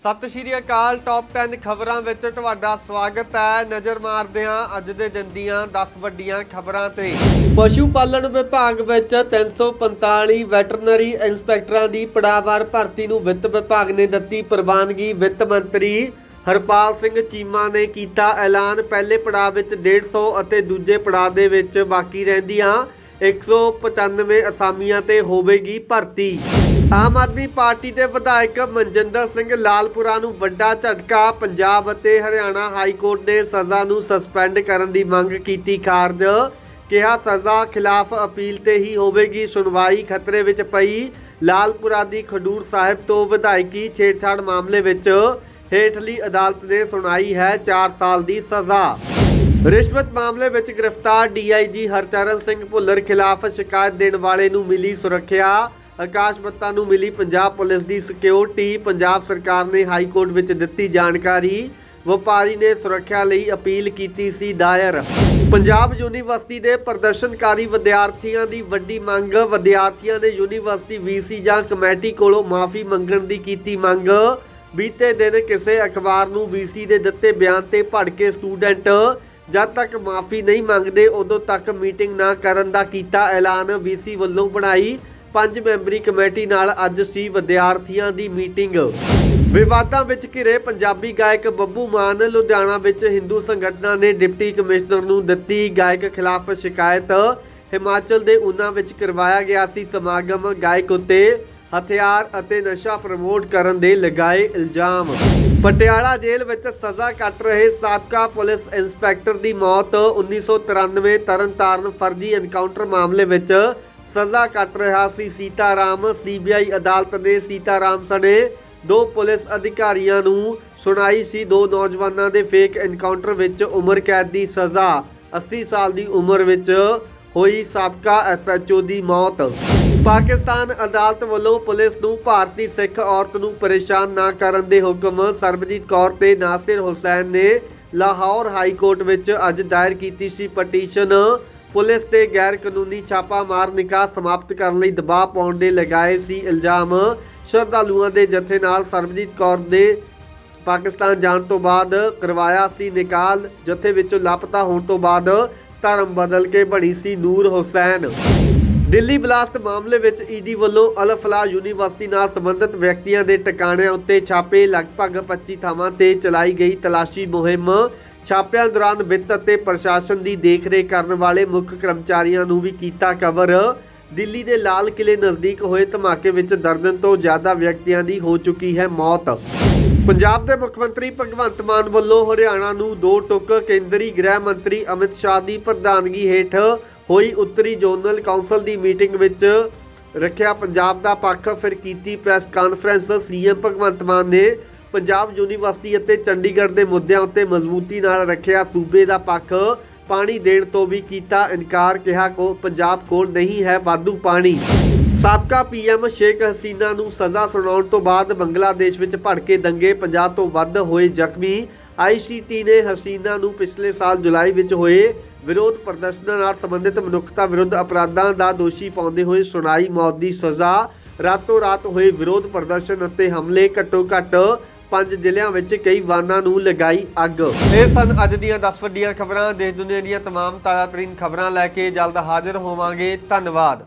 ਸਤਿ ਸ਼੍ਰੀ ਅਕਾਲ ਟੌਪ 10 ਖਬਰਾਂ ਵਿੱਚ ਤੁਹਾਡਾ ਸਵਾਗਤ ਹੈ। ਨਜ਼ਰ ਮਾਰਦੇ ਹਾਂ ਅੱਜ ਦੇ ਦਿਨ ਦੀਆਂ 10 ਵੱਡੀਆਂ ਖਬਰਾਂ ਤੇ। ਪਸ਼ੂ ਪਾਲਣ ਵਿਭਾਗ ਵਿੱਚ 345 ਵੈਟਰਨਰੀ ਇੰਸਪੈਕਟਰਾਂ ਦੀ ਪੜਾਵਾਰ ਭਰਤੀ ਨੂੰ ਵਿੱਤ ਵਿਭਾਗ ਨੇ ਦਿੱਤੀ ਪ੍ਰਵਾਨਗੀ। ਵਿੱਤ ਮੰਤਰੀ ਹਰਪਾਲ ਸਿੰਘ ਚੀਮਾ ਨੇ ਕੀਤਾ ਐਲਾਨ। ਪਹਿਲੇ ਪੜਾਅ ਵਿੱਚ 150 ਅਤੇ ਦੂਜੇ ਪੜਾਅ ਦੇ ਵਿੱਚ ਬਾਕੀ ਰਹਿੰਦੀਆਂ 195 ਅਸਾਮੀਆਂ ਤੇ ਹੋਵੇਗੀ ਭਰਤੀ। ਆਮ ਆਦਮੀ ਪਾਰਟੀ ਦੇ ਵਿਧਾਇਕ ਮਨਜਿੰਦਰ ਸਿੰਘ ਲਾਲਪੁਰਾ ਨੂੰ ਵੱਡਾ ਝਟਕਾ, ਪੰਜਾਬ ਅਤੇ ਹਰਿਆਣਾ ਹਾਈ ਕੋਰਟ ਨੇ ਸਜ਼ਾ ਨੂੰ ਸਸਪੈਂਡ ਕਰਨ ਦੀ ਮੰਗ ਕੀਤੀ। ਖਾਰਜ ਕਿਹਾ, ਸਜ਼ਾ ਖਿਲਾਫ ਅਪੀਲ ਤੇ ਹੀ ਹੋਵੇਗੀ। ਸੁਣਵਾਈ ਖਤਰੇ ਵਿੱਚ ਪਈ। ਲਾਲਪੁਰਾ ਦੀ ਖਡੂਰ ਸਾਹਿਬ ਤੋਂ ਵਿਧਾਇਕੀ ਛੇੜਛਾੜ ਮਾਮਲੇ ਵਿੱਚ ਹੇਠਲੀ ਅਦਾਲਤ ਨੇ ਸੁਣਾਈ ਹੈ 4 ਸਾਲ ਦੀ ਸਜ਼ਾ। ਰਿਸ਼ਵਤ ਮਾਮਲੇ ਵਿੱਚ ਗ੍ਰਿਫਤਾਰ ਡੀਆਈਜੀ ਹਰਚਰਨ ਸਿੰਘ ਭੁੱਲਰ ਖਿਲਾਫ ਸ਼ਿਕਾਇਤ ਦੇਣ ਵਾਲੇ ਨੂੰ ਮਿਲੀ ਸੁਰੱਖਿਆ। ਆਕਾਸ਼ ਬੱਤਾ ਨੂੰ ਮਿਲੀ ਪੰਜਾਬ ਪੁਲਿਸ ਦੀ ਸਿਕਿਉਰਿਟੀ। ਪੰਜਾਬ ਸਰਕਾਰ ਨੇ ਹਾਈ ਕੋਰਟ ਵਿੱਚ ਦਿੱਤੀ ਜਾਣਕਾਰੀ। ਵਪਾਰੀ ਨੇ ਸੁਰੱਖਿਆ ਲਈ ਅਪੀਲ ਕੀਤੀ ਸੀ ਦਾਇਰ। ਪੰਜਾਬ ਯੂਨੀਵਰਸਿਟੀ ਦੇ ਪ੍ਰਦਰਸ਼ਨਕਾਰੀ ਵਿਦਿਆਰਥੀਆਂ ਦੀ ਵੱਡੀ ਮੰਗ। ਵਿਦਿਆਰਥੀਆਂ ਨੇ ਯੂਨੀਵਰਸਿਟੀ ਵੀਸੀ ਜਾਂ ਕਮੇਟੀ ਕੋਲੋਂ ਮਾਫੀ ਮੰਗਣ ਦੀ ਕੀਤੀ ਮੰਗ। ਬੀਤੇ ਦਿਨ ਕਿਸੇ ਅਖਬਾਰ ਨੂੰ ਵੀਸੀ ਦੇ ਦਿੱਤੇ ਬਿਆਨ ਤੇ ਭੜਕੇ ਸਟੂਡੈਂਟ ਜਦ ਤੱਕ ਮਾਫੀ ਨਹੀਂ ਮੰਗਦੇ, ਉਦੋਂ ਤੱਕ ਮੀਟਿੰਗ ਨਾ ਕਰਨ ਦਾ ਕੀਤਾ ਐਲਾਨ। ਵੀਸੀ ਵੱਲੋਂ ਬਣਾਈ ਪੰਜ ਮੈਂਬਰੀ ਕਮੇਟੀ ਨਾਲ ਅੱਜ ਸੀ ਵਿਦਿਆਰਥੀਆਂ ਦੀ ਮੀਟਿੰਗ। ਵਿਵਾਦਾਂ ਵਿੱਚ ਘਿਰੇ ਪੰਜਾਬੀ ਗਾਇਕ ਬੱਬੂ ਮਾਨ, ਲੁਧਿਆਣਾ ਵਿੱਚ ਹਿੰਦੂ ਸੰਗਠਨਾਂ ਨੇ ਡਿਪਟੀ ਕਮਿਸ਼ਨਰ ਨੂੰ ਦਿੱਤੀ ਗਾਇਕ ਖਿਲਾਫ ਸ਼ਿਕਾਇਤ। ਹਿਮਾਚਲ ਦੇ ਉਨਾ ਵਿੱਚ ਕਰਵਾਇਆ ਗਿਆ ਸੀ ਸਮਾਗਮ ਗਾਇਕ ਉੱਤੇ। ਹਥਿਆਰ ਅਤੇ ਨਸ਼ਾ ਪ੍ਰਮੋਟ ਕਰਨ ਦੇ ਲਗਾਏ ਇਲਜ਼ਾਮ। ਪਟਿਆਲਾ ਜੇਲ੍ਹ ਵਿੱਚ ਸਜ਼ਾ ਕੱਟ ਰਹੇ ਸਾਬਕਾ ਪੁਲਿਸ ਇੰਸਪੈਕਟਰ ਦੀ ਮੌਤ 1993 ਤਰਨਤਾਰਨ ਫਰਜ਼ੀ ਐਨਕਾਊਂਟਰ ਮਾਮਲੇ ਵਿੱਚ ਸਜ਼ਾ ਕੱਟ ਰਿਹਾ ਸੀ। ਸੀਤਾਰਾਮ, ਸੀਬੀਆਈ ਅਦਾਲਤ ਨੇ ਸੀਤਾਰਾਮ ਸਣੇ ਦੋ ਪੁਲਿਸ ਅਧਿਕਾਰੀਆਂ ਨੂੰ ਸੁਣਾਈ ਸੀ। ਦੋ ਨੌਜਵਾਨਾਂ ਦੇ ਫੇਕ ਐਨਕਾਊਂਟਰ ਵਿੱਚ ਉਮਰ ਕੈਦ ਦੀ ਸਜ਼ਾ 80 ਸਾਲ ਦੀ ਉਮਰ ਵਿੱਚ ਹੋਈ ਸਾਬਕਾ ਐਸਐਚਓ ਦੀ ਮੌਤ। ਪਾਕਿਸਤਾਨ ਅਦਾਲਤ ਵੱਲੋਂ ਪੁਲਿਸ ਨੂੰ ਭਾਰਤੀ ਸਿੱਖ ਔਰਤ ਨੂੰ ਪਰੇਸ਼ਾਨ ਨਾ ਕਰਨ ਦੇ ਹੁਕਮ ਸਰਬਜੀਤ ਕੌਰ ਤੇ ਨਾਸਿਰ ਹੁਸੈਨ ਨੇ ਲਾਹੌਰ ਹਾਈ ਕੋਰਟ ਵਿੱਚ ਅੱਜ ਦਾਇਰ ਕੀਤੀ ਸੀ ਪਟੀਸ਼ਨ। ਪੁਲਿਸ ਤੇ ਗੈਰ ਕਾਨੂੰਨੀ ਛਾਪਾਮਾਰ ਨਿਕਾਹ ਸਮਾਪਤ ਕਰਨ ਲਈ ਦਬਾਅ ਪਾਉਣ ਦੇ ਲਗਾਏ ਸੀ ਇਲਜ਼ਾਮ। ਸ਼ਰਧਾਲੂਆਂ ਦੇ ਜਥੇ ਨਾਲ ਸਰਬਜੀਤ ਕੌਰ ਦੇ ਪਾਕਿਸਤਾਨ ਜਾਣ ਤੋਂ ਬਾਅਦ ਕਰਵਾਇਆ ਸੀ ਨਿਕਾਲ ਜਥੇ ਵਿੱਚੋਂ ਲਾਪਤਾ ਹੋਣ ਤੋਂ ਬਾਅਦ ਧਰਮ ਬਦਲ ਕੇ ਬਣੀ ਸੀ ਨੂਰ ਹੁਸੈਨ। ਦਿੱਲੀ ਬਲਾਸਟ ਮਾਮਲੇ ਵਿੱਚ ਈਡੀ ਵੱਲੋਂ ਅਲਫਲਾਹ ਯੂਨੀਵਰਸਿਟੀ ਨਾਲ ਸੰਬੰਧਿਤ ਵਿਅਕਤੀਆਂ ਦੇ ਟਿਕਾਣਿਆਂ ਉੱਤੇ ਛਾਪੇ ਲਗਭਗ 25 ਥਾਵਾਂ ਤੇ ਚਲਾਈ ਗਈ ਤਲਾਸ਼ੀ ਮੁਹਿੰਮ। ਛਾਪਿਆਂ ਦੌਰਾਨ ਵਿੱਤ ਅਤੇ ਪ੍ਰਸ਼ਾਸਨ ਦੀ ਦੇਖਰੇਖ ਕਰਨ ਵਾਲੇ ਮੁੱਖ ਕਰਮਚਾਰੀਆਂ ਨੂੰ ਵੀ ਕੀਤਾ ਕਵਰ। ਦਿੱਲੀ ਦੇ ਲਾਲ ਕਿਲੇ ਨਜ਼ਦੀਕ ਹੋਏ ਧਮਾਕੇ ਵਿੱਚ ਦਰਜਨ ਤੋਂ ਜ਼ਿਆਦਾ ਵਿਅਕਤੀਆਂ ਦੀ ਹੋ ਚੁੱਕੀ ਹੈ ਮੌਤ। ਪੰਜਾਬ ਦੇ ਮੁੱਖ ਮੰਤਰੀ ਭਗਵੰਤ ਮਾਨ ਵੱਲੋਂ ਹਰਿਆਣਾ ਨੂੰ ਦੋ ਟੁਕ ਕੇਂਦਰੀ ਗ੍ਰਹਿ ਮੰਤਰੀ ਅਮਿਤ ਸ਼ਾਹ ਦੀ ਪ੍ਰਧਾਨਗੀ ਹੇਠ ਹੋਈ ਉੱਤਰੀ ਜ਼ੋਨਲ ਕਾਉਂਸਲ ਦੀ ਮੀਟਿੰਗ ਵਿੱਚ ਰੱਖਿਆ ਪੰਜਾਬ ਦਾ ਪੱਖ, ਫਿਰ ਕੀਤੀ press conference. CM Bhagwant Mann ਨੇ ਪੰਜਾਬ ਯੂਨੀਵਰਸਿਟੀ ਅਤੇ ਚੰਡੀਗੜ੍ਹ ਦੇ ਮੁੱਦਿਆਂ ਉੱਤੇ ਮਜ਼ਬੂਤੀ ਨਾਲ ਰੱਖਿਆ ਸੂਬੇ ਦਾ ਪੱਖ। ਪਾਣੀ ਦੇਣ ਤੋਂ ਵੀ ਕੀਤਾ ਇਨਕਾਰ, ਕਿਹਾ ਕੋ ਪੰਜਾਬ ਕੋਲ ਨਹੀਂ ਹੈ ਵਾਧੂ ਪਾਣੀ। ਸਾਬਕਾ ਪੀਐਮ ਸ਼ੇਖ ਹਸੀਨਾ ਨੂੰ ਸਜ਼ਾ ਸੁਣਾਉਣ ਤੋਂ ਬਾਅਦ ਬੰਗਲਾਦੇਸ਼ ਵਿੱਚ ਭੜਕੇ ਦੰਗੇ 50 ਤੋਂ ਵੱਧ ਹੋਏ ਜ਼ਖਮੀ। ਆਈਸੀਟੀ ਨੇ ਹਸੀਨਾ ਨੂੰ ਪਿਛਲੇ ਸਾਲ ਜੁਲਾਈ ਵਿੱਚ ਹੋਏ ਵਿਰੋਧ ਪ੍ਰਦਰਸ਼ਨਾਂ ਨਾਲ ਸੰਬੰਧਿਤ ਮਨੁੱਖਤਾ ਵਿਰੁੱਧ ਅਪਰਾਧਾਂ ਦਾ ਦੋਸ਼ੀ ਪਾਉਂਦੇ ਹੋਏ ਸੁਣਾਈ ਮੌਤ ਦੀ ਸਜ਼ਾ, ਰਾਤੋਂ ਰਾਤ ਹੋਏ ਵਿਰੋਧ ਪ੍ਰਦਰਸ਼ਨ ਅਤੇ ਹਮਲੇ ਘੱਟੋ ਘੱਟ ਪੰਜ ਜ਼ਿਲ੍ਹਿਆਂ ਵਿੱਚ ਕਈ ਵਾਹਨਾਂ ਨੂੰ ਲਗਾਈ ਅੱਗ। ਇਹ ਸਨ ਅੱਜ ਦੀਆਂ 10 ਵੱਡੀਆਂ ਖਬਰਾਂ। ਦੇਸ਼ ਦੁਨੀਆ ਦੀਆਂ ਤਮਾਮ ਤਾਜ਼ਾਤਰੀਨ ਖਬਰਾਂ ਲੈ ਕੇ ਜਲਦ ਹਾਜ਼ਰ ਹੋਵਾਂਗੇ। ਧੰਨਵਾਦ।